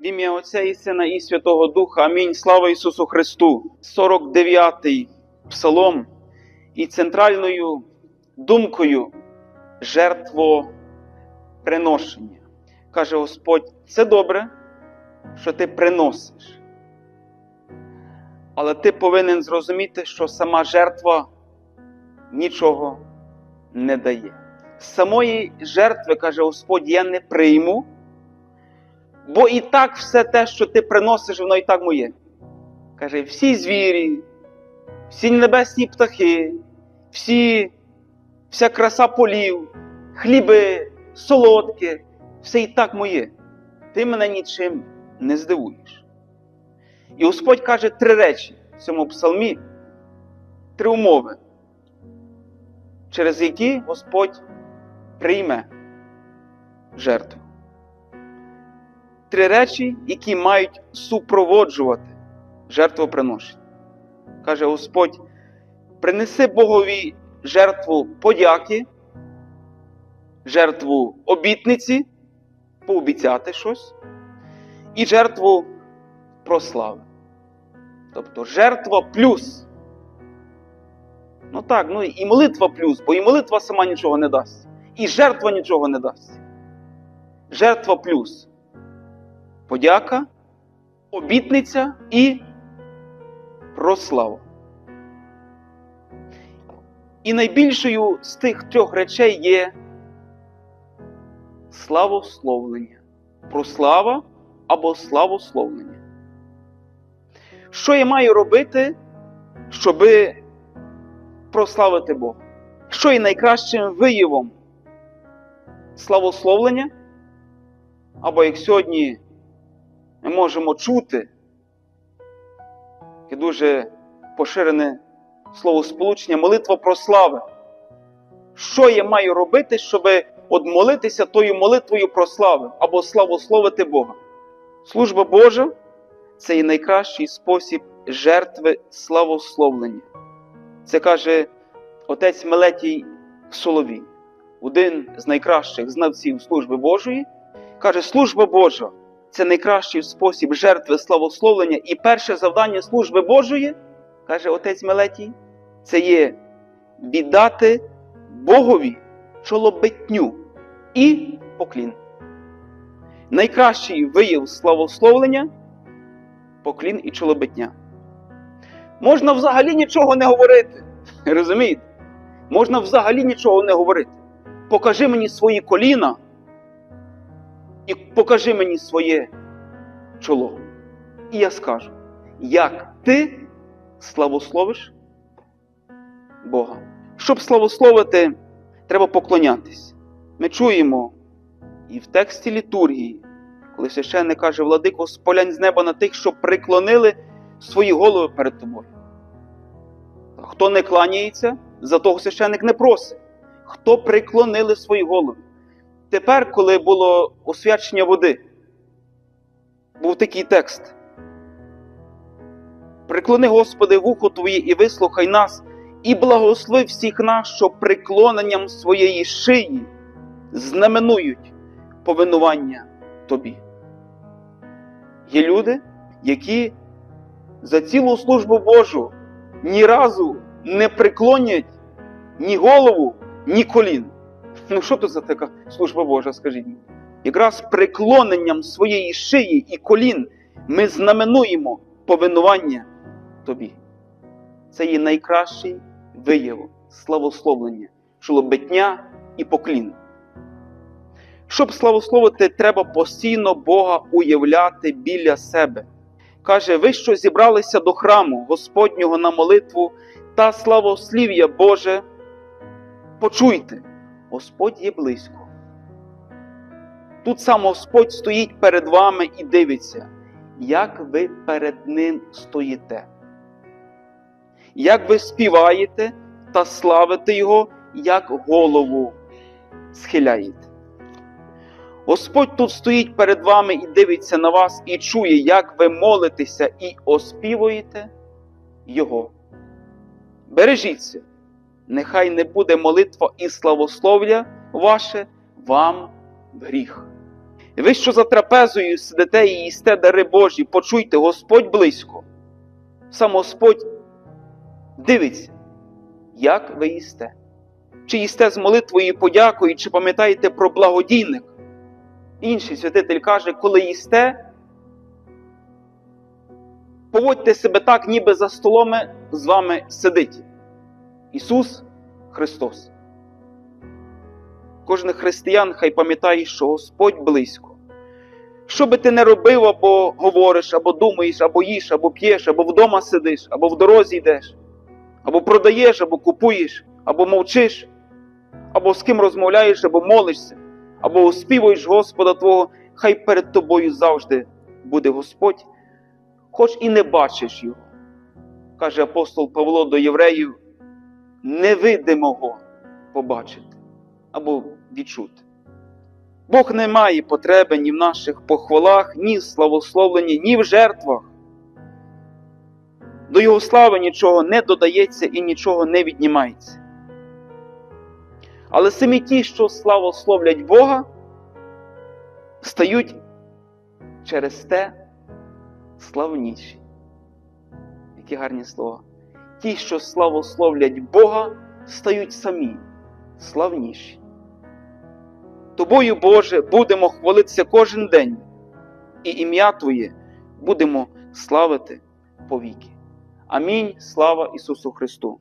В ім'я Отця і Сина і Святого Духа. Амінь. Слава Ісусу Христу. 49-й псалом і центральною думкою жертвоприношення. Каже Господь, це добре, що ти приносиш. Але ти повинен зрозуміти, що сама жертва нічого не дає. Самої жертви, каже Господь, я не прийму, бо і так все те, що ти приносиш, воно і так моє. Каже, всі звірі, всі небесні птахи, всі, вся краса полів, хліби, солодке, все і так моє. Ти мене нічим не здивуєш. І Господь каже три речі в цьому псалмі, три умови, через які Господь прийме жертву. Три речі, які мають супроводжувати жертвоприношення. Каже Господь: принеси Богові жертву подяки, жертву обітниці, пообіцяти щось, і жертву прослави. Тобто жертва плюс. Ну так, ну і молитва плюс, бо і молитва сама нічого не дасть. І жертва нічого не дасть. Жертва плюс. Подяка, обітниця і прослава. І найбільшою з тих трьох речей є славословлення. Прослава або славословлення. Що я маю робити, щоби прославити Бога? Що є найкращим виявом славословлення? Або як сьогодні ми можемо чути, яке дуже поширене словосполучення, молитва про слави. Що я маю робити, щоб от молитися тою молитвою про слави або славословити Бога? Служба Божа це є найкращий спосіб жертви славословлення. Це каже отець Мелетій Соловій, один з найкращих знавців служби Божої. Каже, служба Божа це найкращий спосіб жертви славословлення. І перше завдання служби Божої, каже отець Мелетій, це є віддати Богові чолобитню і поклін. Найкращий вияв славословлення поклін і чолобитня. Можна взагалі нічого не говорити. Розумієте? Можна взагалі нічого не говорити. Покажи мені свої коліна і покажи мені своє чоло. І я скажу, як ти славословиш Бога. Щоб славословити, треба поклонятись. Ми чуємо і в тексті літургії, коли священник каже, Владико, сполянь з неба на тих, що приклонили свої голови перед тобою. Хто не кланяється, за того священник не просить. Хто приклонили свої голови. Тепер, коли було освячення води, був такий текст. Приклони, Господи, вухо Твоє і вислухай нас, і благослови всіх нас, що приклоненням своєї шиї знаменують повинування Тобі. Є люди, які за цілу службу Божу ні разу не приклонять ні голову, ні колін. Ну, що тут за така служба Божа, скажіть мені? Якраз приклоненням своєї шиї і колін ми знаменуємо повинування тобі. Це є найкращий вияв славословлення, чолобитня і поклін. Щоб славословити, треба постійно Бога уявляти біля себе. Каже, ви що зібралися до храму Господнього на молитву та славослів'я Боже, почуйте, Господь є близько. Тут сам Господь стоїть перед вами і дивиться, як ви перед Ним стоїте. Як ви співаєте та славите Його, як голову схиляєте. Господь тут стоїть перед вами і дивиться на вас, і чує, як ви молитеся і оспівуєте Його. Бережіться, нехай не буде молитва і славослов'я ваше вам в гріх. Ви, що за трапезою сидите і їсте дари Божі, почуйте, Господь близько. Сам Господь дивиться, як ви їсте. Чи їсте з молитвою подякою, чи пам'ятаєте про благодійник? Інший святитель каже, коли їсте, поводьте себе так, ніби за столом з вами сидить Ісус Христос. Кожен християн хай пам'ятає, що Господь близько. Що би ти не робив, або говориш, або думаєш, або їш, або п'єш, або вдома сидиш, або в дорозі йдеш, або продаєш, або купуєш, або мовчиш, або з ким розмовляєш, або молишся, або оспівуєш Господа Твого, хай перед тобою завжди буде Господь, хоч і не бачиш Його, каже апостол Павло до євреїв, невидимого побачити або відчути. Бог не має потреби ні в наших похвалах, ні в славословленні, ні в жертвах. До Його слави нічого не додається і нічого не віднімається. Але самі ті, що славословлять Бога, стають через те славніші. Які гарні слова. Ті, що славословлять Бога, стають самі славніші. Тобою, Боже, будемо хвалитися кожен день, і ім'я Твоє будемо славити повіки. Амінь. Слава Ісусу Христу!